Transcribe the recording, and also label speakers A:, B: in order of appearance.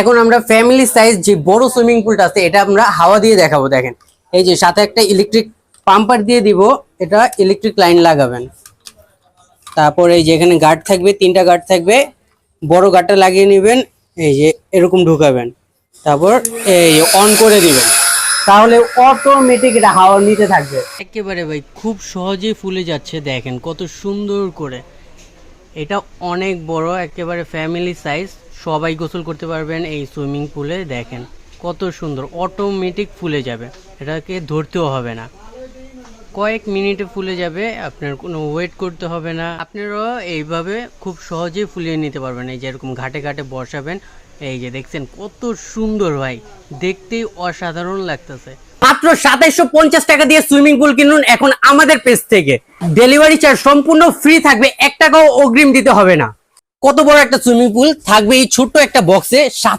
A: এখন আমরা family size যে বড় সুইমিং পুলটা আছে, এটা আমরা হাওয়া দিয়ে দেখাবো, দেখেন। এই যে সাথে একটা ইলেকট্রিক পাম্পার দিয়ে দিব, এটা ইলেকট্রিক লাইন লাগাবেন। তারপর এই যে এখানে গার্ড থাকবে, তিনটা গার্ড থাকবে, বড় গার্ডটা লাগিয়ে নেবেন, এই যে এরকম ঢুকাবেন। তারপর এই অন করে দিবেন। তাহলে অটোমেটিক এটা হাওয়া নিতে থাকবে। একেবারে ভাই, খুব সহজেই ফুলে যাচ্ছে, দেখেন কত সুন্দর করে। এটা অনেক বড়, একেবারে ফ্যামিলি সাইজ সবাই গোসল করতে পারবেন এই সুইমিং পুলে দেখেন। কত সুন্দর অটোমেটিক ফুলে যাবে। এটাকে ধরতেও হবে না। কয়েক মিনিটে ফুলে যাবে, আপনার কোনো ওয়েট করতে হবে না। আপনারাও এইভাবে খুব সহজেই ফুলিয়ে নিতে পারবেন। এই যে এরকম ঘাটে ঘাটে বসাবেন, এই যে দেখছেন কত সুন্দর ভাই। দেখতেই অসাধারণ লাগতেছে। মাত্র সাতাইশো পঞ্চাশ টাকা দিয়ে সুইমিং পুল কিনুন এখন আমাদের পেজ থেকে। ডেলিভারি চার্জ সম্পূর্ণ ফ্রি থাকবে, এক টাকাও অগ্রিম দিতে হবে না। কত বড় একটা সুইমিং পুল, থাকবে এই ছোট্ট একটা বক্সে সাত